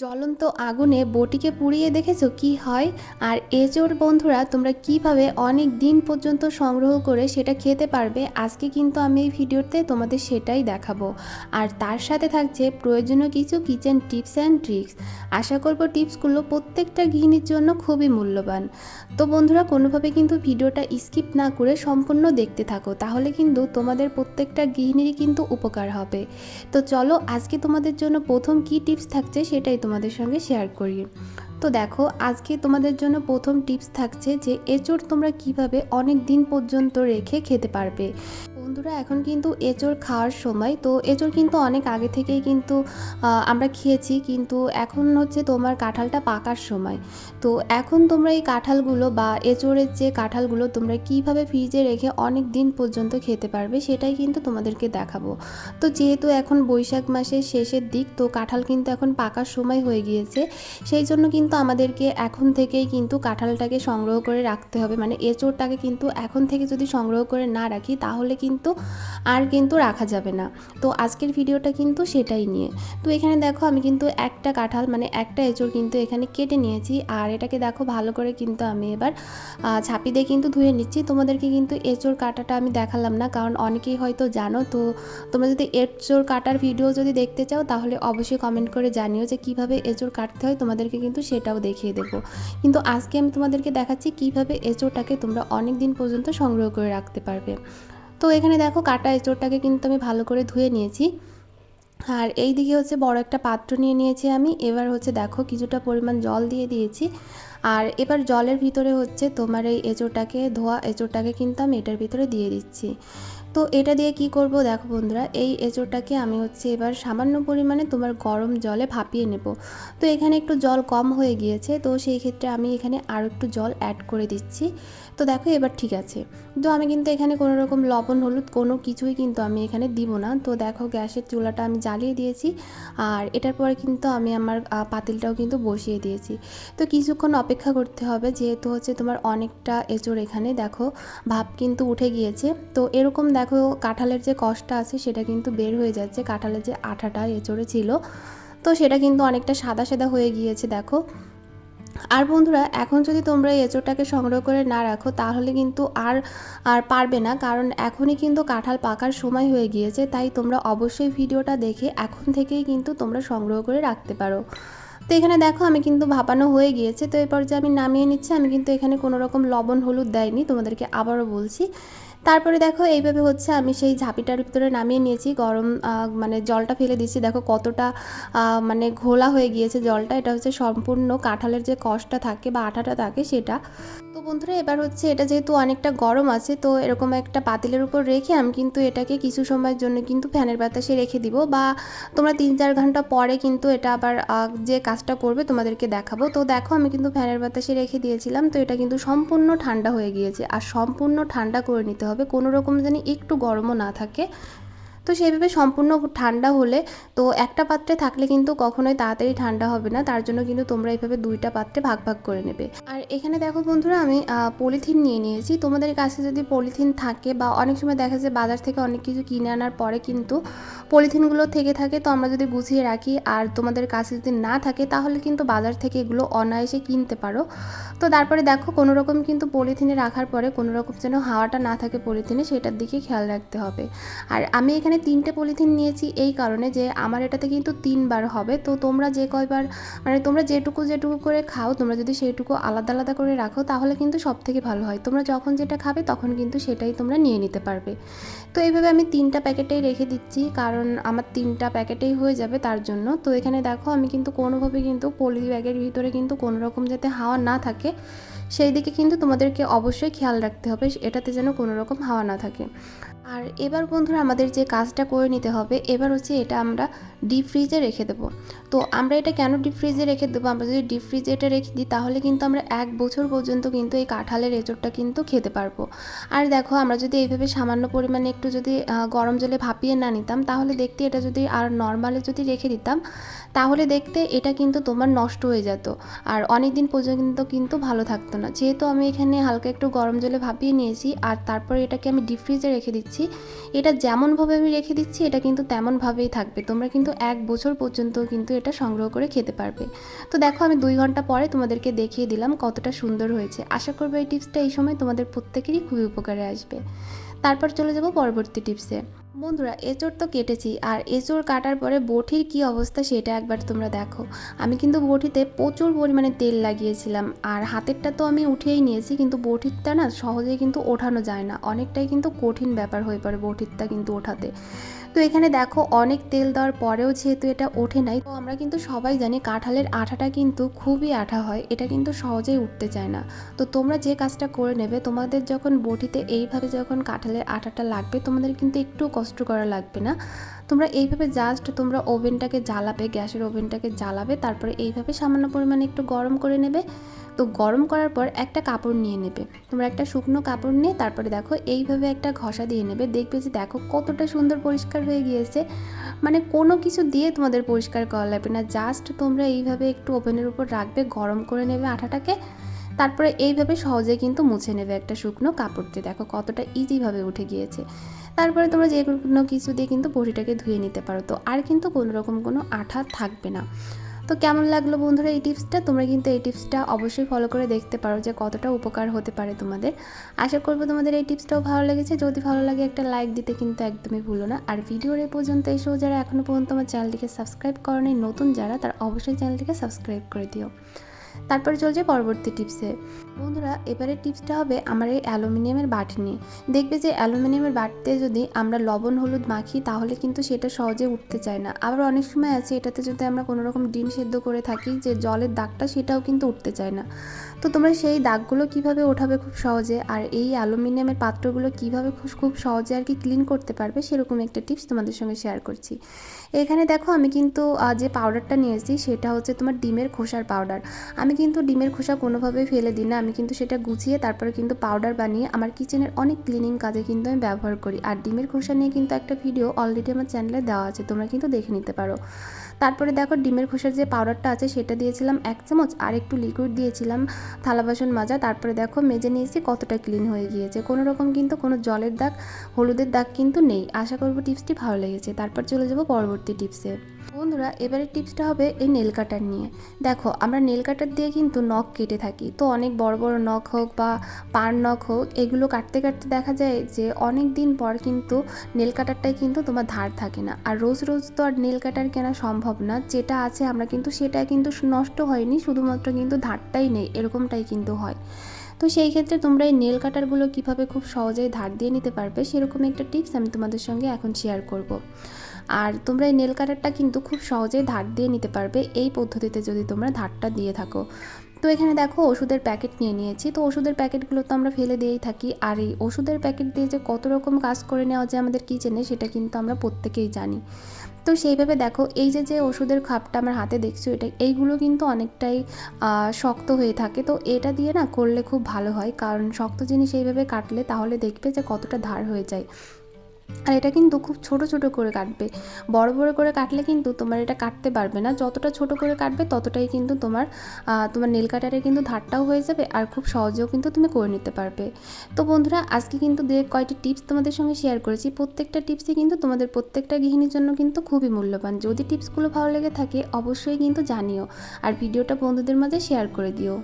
জ্বলন্ত আগুনে বটিকে পুড়িয়ে দেখেছ কি হয়? আর এজোর বন্ধুরা, তোমরা কীভাবে অনেক দিন পর্যন্ত সংগ্রহ করে সেটা খেতে পারবে? আজকে কিন্তু আমি এই ভিডিওতে তোমাদের সেটাই দেখাবো। আর তার সাথে থাকছে প্রয়োজনীয় কিছু কিচেন টিপস অ্যান্ড ট্রিক্স আশা করব টিপসগুলো প্রত্যেকটা গৃহিণীর জন্য খুবই মূল্যবান। তো বন্ধুরা, কোনোভাবে কিন্তু ভিডিওটা স্কিপ না করে সম্পূর্ণ দেখতে থাকো, তাহলে কিন্তু তোমাদের প্রত্যেকটা গৃহিণীরই কিন্তু উপকার হবে। তো চলো, আজকে তোমাদের জন্য প্রথম কি টিপস থাকছে সেটাই তোমাদের সঙ্গে শেয়ার করি। তো দেখো, আজকে তোমাদের জন্য প্রথম টিপস থাকছে যে এঁচড় তোমরা কীভাবে অনেক দিন পর্যন্ত রেখে খেতে পারবে। বন্ধুরা, এখন কিন্তু এঁচড় খাওয়ার সময়। তো এঁচড় কিন্তু অনেক আগে থেকেই কিন্তু আমরা খেয়েছি। কিন্তু এখন হচ্ছে তোমার কাঁঠালটা পাকার সময়। তো এখন তোমরা এই কাঁঠালগুলো বা এঁচড়ের যে কাঁঠালগুলো তোমরা কীভাবে ফ্রিজে রেখে অনেক দিন পর্যন্ত খেতে পারবে, সেটাই কিন্তু তোমাদেরকে দেখাবো। তো যেহেতু এখন বৈশাখ মাসের শেষের দিক, তো কাঁঠাল কিন্তু এখন পাকার সময় হয়ে গিয়েছে। সেই জন্য কিন্তু আমাদেরকে এখন থেকেই কিন্তু কাঁঠালটাকে সংগ্রহ করে রাখতে হবে। মানে এঁচোড়টাকে কিন্তু এখন থেকে যদি সংগ্রহ করে না রাখি, তাহলে কিন্তু আর কিন্তু রাখা যাবে না। তো আজকের ভিডিওটা কিন্তু সেটাই নিয়ে। তো এখানে দেখো আমি কিন্তু একটা কাঁঠাল মানে একটা এঁচোড় কিন্তু এখানে কেটে নিয়েছি। আর এটাকে দেখো ভালো করে কিন্তু আমি এবার ছাপি দিয়ে কিন্তু ধুয়ে নিচ্ছি। তোমাদেরকে কিন্তু এঁচোড় কাটাটা আমি দেখালাম না, কারণ অনেকেই হয়তো জানো। তো তোমরা যদি এঁচোড় কাটার ভিডিও যদি দেখতে চাও, তাহলে অবশ্যই কমেন্ট করে জানিও যে কীভাবে এঁচোড় কাটতে হয়। তোমাদেরকে কিন্তু সেটাও দেখিয়ে দেবো। কিন্তু আজকে আমি তোমাদেরকে দেখাচ্ছি কীভাবে এঁচোড়টাকে তোমরা অনেক দিন পর্যন্ত সংগ্রহ করে রাখতে পারবে। তো এখানে দেখো কাটা এঁচোড়টাকে কিন্তু আমি ভালো করে ধুয়ে নিয়েছি। আর এই দিকে হচ্ছে বড় একটা পাত্র নিয়ে নিয়েছি আমি। এবার হচ্ছে দেখো কিছুটা পরিমাণ জল দিয়ে দিয়েছি। আর এবার জলের ভিতরে হচ্ছে তোমার এই এঁচোড়টাকে, ধোয়া এঁচোড়টাকে কিন্তু আমি এটার ভিতরে দিয়ে দিচ্ছি। তো এটা দিয়ে কি করব দেখো বন্ধুরা, এই এঁচোড়টাকে আমি হচ্ছে এবার সামান্য পরিমাণে তোমার গরম জলে ভাপিয়ে নেব। তো এখানে একটু জল কম হয়ে গিয়েছে, তো সেই ক্ষেত্রে আমি এখানে আরও একটু জল অ্যাড করে দিচ্ছি। তো দেখো, এবার ঠিক আছে। তো আমি কিন্তু এখানে কোনো রকম লবণ, হলুদ কোনো কিছুই কিন্তু আমি এখানে দিব না। তো দেখো, গ্যাসের চুলাটা আমি জ্বালিয়ে দিয়েছি। আর এটার পরে কিন্তু আমি আমার পাতিলটাও কিন্তু বসিয়ে দিয়েছি। তো কিছুক্ষণ অপেক্ষা করতে হবে, যেহেতু হচ্ছে তোমার অনেকটা এঁচড় এখানে, দেখো, ভাপ কিন্তু উঠে গিয়েছে। তো এরকম দেখো, কাঁঠালের যে কষটা আছে, সেটা কিন্তু বের হয়ে যাচ্ছে। কাঁঠালের যে আঠাটা, এঁচড়ে ছিল, তো সেটা কিন্তু অনেকটা সাদা সাদা হয়ে গিয়েছে, দেখো। আর বন্ধুরা, এখন যদি তোমরা এই এঁচোড়টাকে সংগ্রহ করে না রাখো, তাহলে কিন্তু আর আর পারবে না। কারণ এখনই কিন্তু কাঁঠাল পাকার সময় হয়ে গিয়েছে, তাই তোমরা অবশ্যই ভিডিওটা দেখে এখন থেকেই কিন্তু তোমরা সংগ্রহ করে রাখতে পারো। তো এখানে দেখো, আমি কিন্তু ভাপানো হয়ে গিয়েছে। তো এরপর যে আমি নামিয়ে নিচ্ছি, আমি কিন্তু এখানে কোনো রকম লবণ, হলুদ দেয়নি। তোমাদেরকে আবারও বলছি তারপরে দেখো এইভাবে হচ্ছে আমি সেই ঝাঁপিটার ভিতরে নামিয়ে নিয়েছি। গরম মানে জলটা ফেলে দিচ্ছি দেখো কতটা মানে ঘোলা হয়ে গিয়েছে জলটা। এটা হচ্ছে সম্পূর্ণ কাঁঠালের যে কষটা থাকে বা আঠাটা থাকে সেটা। তো বন্ধুরা, এবার হচ্ছে এটা যেহেতু অনেকটা গরম আছে, তো এরকম একটা পাতিলের উপর রেখে আমি কিন্তু এটাকে কিছু সময়ের জন্য কিন্তু ফ্যানের বাতাসে রেখে দিব বা তোমরা তিন চার ঘণ্টা পরে কিন্তু এটা আবার যে কাজটা করবে তোমাদেরকে দেখাবো। তো দেখো আমি কিন্তু ফ্যানের বাতাসে রেখে দিয়েছিলাম, তো এটা কিন্তু সম্পূর্ণ ঠান্ডা হয়ে গিয়েছে। আর সম্পূর্ণ ঠান্ডা করে নিতে হবে। কোনো রকম যেন একটু গরমও না থাকে। তো সেইভাবে সম্পূর্ণ ঠান্ডা হলে তো একটা পাত্রে থাকলে কিন্তু কখনোই তাড়াতাড়ি ঠান্ডা হবে না, তার জন্য কিন্তু তোমরা এইভাবে দুইটা পাত্রে ভাগ ভাগ করে নেবে। আর এখানে দেখো বন্ধুরা আমি পলিথিন নিয়ে নিয়েছি। তোমাদের কাছে যদি পলিথিন থাকে বা অনেক সময় দেখা যায় বাজার থেকে অনেক কিছু কিনে আনার পরে কিন্তু পলিথিনগুলো থেকে থাকে, তো আমরা যদি গুছিয়ে রাখি আর তোমাদের কাছে যদি না থাকে তাহলে কিন্তু বাজার থেকে এগুলো অনায়াসে কিনতে পারো। তো তারপরে দেখো কোনো রকম কিন্তু পলিথিনে রাখার পরে কোনো রকম যেন হাওয়াটা না থাকে পলিথিনে, সেটার দিকে খেয়াল রাখতে হবে। আর আমি এখানে তিনটে পলিথিন নিয়েছি এই কারণে যে আমার এটাতে কিন্তু তিনবার হবে। তো তোমরা যে কয়বার মানে তোমরা যেটুকু যেটুকু করে খাও, তোমরা যদি সেইটুকু আলাদা আলাদা করে রাখো, তাহলে কিন্তু সব থেকে ভালো হয়। তোমরা যখন যেটা খাবে, তখন কিন্তু সেটাই তোমরা নিয়ে নিতে পারবে। তো এইভাবে আমি তিনটা প্যাকেটেই রেখে দিচ্ছি, কারণ আমার তিনটা প্যাকেটেই হয়ে যাবে তার জন্য। তো এখানে দেখো, আমি কিন্তু কোনোভাবে কিন্তু পলি ব্যাগের ভিতরে কিন্তু কোনো রকম যাতে হাওয়া না থাকে, সেই দিকে কিন্তু তোমাদেরকে অবশ্যই খেয়াল রাখতে হবে, এটাতে যেন কোনো রকম হাওয়া না থাকে। আর এবার বন্ধুরা আমাদের যে কাজটা করে নিতে হবে, এবার হচ্ছে এটা আমরা ডিপ ফ্রিজে রেখে দেবো। তো আমরা এটা কেন ডিপ ফ্রিজে রেখে দেবো? আমরা যদি ডিপ ফ্রিজে এটা রেখে দিই, তাহলে কিন্তু আমরা এক বছর পর্যন্ত কিন্তু এই কাঁঠালের এঁচড়টা কিন্তু খেতে পারব। আর দেখো, আমরা যদি এইভাবে সামান্য পরিমাণে একটু যদি গরম জলে ভাপিয়ে না নিতাম, তাহলে দেখতে এটা যদি আর নর্মালে যদি রেখে দিতাম, তাহলে দেখতে এটা কিন্তু তোমার নষ্ট হয়ে যেত। আর অনেক দিন পর্যন্ত কিন্তু ভালো থাকতো না। যেহেতু আমি এখানে হালকা একটু গরম জলে ভাপিয়ে নিয়েছি, আর তারপরে এটাকে আমি ডিপ ফ্রিজে রেখে দিচ্ছি দিচ্ছি। এটা যেমনভাবে আমি রেখে দিচ্ছি, এটা কিন্তু তেমনভাবেই থাকবে। তোমরা কিন্তু এক বছর পর্যন্ত কিন্তু এটা সংগ্রহ করে খেতে পারবে। তো দেখো, আমি দুই ঘণ্টা পরে তোমাদেরকে দেখিয়ে দিলাম কতটা সুন্দর হয়েছে। আশা করব এই টিপসটা এই সময় তোমাদের প্রত্যেকেরই খুবই উপকারে আসবে। তারপর চলে যাব পরবর্তী টিপসে। বন্ধুরা, এঁচড় তো কেটেছি, আর এঁচড় কাটার পরে বটির কি অবস্থা সেটা একবার তোমরা দেখো। আমি কিন্তু বটিতে প্রচুর পরিমাণে তেল লাগিয়েছিলাম, আর হাতেরটা তো আমি উঠিয়েই নিয়েছি, কিন্তু বটিরটা না সহজেই কিন্তু ওঠানো যায় না। অনেকটাই কিন্তু কঠিন ব্যাপার হয়ে পড়ে বটিরটা কিন্তু ওঠাতে। তো এখানে দেখো অনেক তেল দেওয়ার পরেও যেহেতু এটা ওঠে নাই, তো আমরা কিন্তু সবাই জানি কাঁঠালের আঠাটা কিন্তু খুবই আঠা হয়, এটা কিন্তু সহজেই উঠতে চায় না। তো তোমরা যে কাজটা করে নেবে, তোমাদের যখন বটিতে এইভাবে যখন কাঁঠালের আঠাটা লাগবে, তোমাদের কিন্তু একটু কষ্ট করা লাগবে না। তোমরা এইভাবে জাস্ট তোমরা ওভেনটাকে জ্বালাবে, গ্যাসের ওভেনটাকে জ্বালাবে, তারপরে এইভাবে সামান্য পরিমাণে একটু গরম করে নেবে তো গরম করার পর একটা কাপড় নিয়ে নেবে। তোমরা একটা শুকনো কাপড় নিয়ে তারপরে দেখো এইভাবে একটা ঘষা দিয়ে নেবে। দেখবে যে দেখো কতটা সুন্দর পরিষ্কার হয়ে গিয়েছে। মানে কোনো কিছু দিয়ে তোমাদের পরিষ্কার করা লাগবে না। জাস্ট তোমরা এইভাবে একটু ওভেনের উপর রাখবে, গরম করে নেবে আঠাটাকে। তারপরে এইভাবে সহজে কিন্তু মুছে নেবে একটা শুকনো কাপড় দিয়ে। দেখো কতটা ইজিভাবে উঠে গিয়েছে। তারপরে তোমরা যে কোনো কিছু দিয়ে কিন্তু বড়িটাকে ধুয়ে নিতে পারো। তো আর কিন্তু কোনো রকম কোনো আঠা থাকবে না। তো কেমন লাগল বন্ধুরা এই টিপসটা? তোমরা কিন্তু এই টিপসটা অবশ্যই ফলো করে দেখতে পারো যে কতটা উপকার হতে পারে তোমাদের। আশা করব তোমাদের এই টিপসটাও ভালো লেগেছে। যদি ভালো লাগে একটা লাইক দিতে কিন্তু একদমই ভুলো না। আর ভিডিওর এ পর্যন্ত এসেও যারা এখনও পর্যন্ত আমার চ্যানেলটিকে সাবস্ক্রাইব করেনি, নতুন যারা, তারা অবশ্যই চ্যানেলটিকে সাবস্ক্রাইব করে দিও। তারপরে চলছে পরবর্তী টিপসে। বন্ধুরা এবারে টিপসটা হবে আমার এই অ্যালুমিনিয়ামের বাটি নিয়ে। দেখবে যে অ্যালুমিনিয়ামের বাটিতে যদি আমরা লবণ, হলুদ মাখি, তাহলে কিন্তু সেটা সহজে উঠতে চায় না। আবার অনেক সময় আছে এটাতে যদি আমরা কোনো রকম ডিম সেদ্ধ করে থাকি, যে জলের দাগটা সেটাও কিন্তু উঠতে চায় না। তো তোমরা সেই দাগগুলো কীভাবে ওঠাবে খুব সহজে, আর এই অ্যালুমিনিয়ামের পাত্রগুলো কীভাবে খুব খুব সহজে আর কি ক্লিন করতে পারবে, সেরকম একটা টিপস তোমাদের সঙ্গে শেয়ার করছি। এখানে দেখো আমি কিন্তু যে পাউডারটা নিয়েছি, সেটা হচ্ছে তোমার ডিমের খোসার পাউডার আমি কিন্তু ডিমের খোসা কোনোভাবেই ফেলে দিই না। আমি কিন্তু সেটা গুছিয়ে তারপরে কিন্তু পাউডার বানিয়ে আমার কিচেনের অনেক ক্লিনিং কাজে কিন্তু আমি ব্যবহার করি। আর ডিমের খোসা নিয়ে কিন্তু একটা ভিডিও অলরেডি আমার চ্যানেলে দেওয়া আছে, তোমরা কিন্তু দেখে নিতে পারো। তারপরে দেখো ডিমের খোসার যে পাউডারটা আছে, সেটা দিয়েছিলাম এক চামচ, আর একটু লিকুইড দিয়েছিলাম থালা বাসন মাজা। তারপরে দেখো মেজে নিয়েছি কতটা ক্লিন হয়ে গিয়েছে। কোনো রকম কিন্তু কোনো জলের দাগ, হলুদের দাগ কিন্তু নেই। আশা করব টিপসটি ভালো লেগেছে। তারপর চলে যাব পরবর্তী টিপসে বন্ধুরা এবারে টিপসটা হবে এই নেল কাটার নিয়ে। দেখো, আমরা নেল কাটার দিয়ে কিন্তু নখ কেটে থাকি। তো অনেক বড় বড় নখ হোক বা পার নখ হোক, এগুলো কাটতে কাটতে দেখা যায় যে অনেক দিন পর কিন্তু নেল কাটারটাই কিন্তু তোমার ধার থাকে না। আর রোজ রোজ তো আর নেল কাটার কেনা সম্ভব না। যেটা আছে আমরা কিন্তু সেটা কিন্তু নষ্ট হয়নি, শুধুমাত্র কিন্তু ধারটাই নেই, এরকমটাই কিন্তু হয়। তো সেই ক্ষেত্রে তোমরা এই নেল কাটারগুলো কীভাবে খুব সহজেই ধার দিয়ে নিতে পারবে, সেরকম একটা টিপস আমি তোমাদের সঙ্গে এখন শেয়ার করব। আর তোমরা এই নেল কাটারটা কিন্তু খুব সহজেই ধার দিয়ে নিতে পারবে এই পদ্ধতিতে যদি তোমরা ধারটা দিয়ে থাকো। তো এখানে দেখো ওষুধের প্যাকেট নিয়ে নিয়েছি। তো ওষুধের প্যাকেটগুলো তো আমরা ফেলে দিয়েই থাকি। আর এই ওষুধের প্যাকেট দিয়ে যে কত রকম কাজ করে নেওয়া যায় আমাদের কিচেনে সেটা কিন্তু আমরা প্রত্যেকেই জানি। তো সেইভাবে দেখো এই যে যে ওষুধের খাপটা আমার হাতে দেখছ, এটা এইগুলো কিন্তু অনেকটাই শক্ত হয়ে থাকে। তো এটা দিয়ে না করলে খুব ভালো হয়। কারণ শক্ত জিনিস এইভাবে কাটলে তাহলে দেখবে যে কতটা ধার হয়ে যায়। আর এটা কিন্তু খুব ছোট ছোট করে কাটবে। বড় বড় করে কাটলে কিন্তু তোমার এটা কাটতে পারবে না। যতটা ছোট করে কাটবে, ততটাই কিন্তু তোমার তোমার নেল কাটারে কিন্তু ধারটাও হয়ে যাবে আর খুব সহজেও কিন্তু তুমি করে নিতে পারবে। তো বন্ধুরা, আজকে কিন্তু দু কয়টি টিপস তোমাদের সঙ্গে শেয়ার করেছি। প্রত্যেকটা টিপসই কিন্তু তোমাদের প্রত্যেকটা গৃহিণীর জন্য কিন্তু খুবই মূল্যবান। যদি টিপসগুলো ভালো লেগে থাকে, অবশ্যই কিন্তু জানিও। আর ভিডিওটা বন্ধুদের মাঝে শেয়ার করে দিও।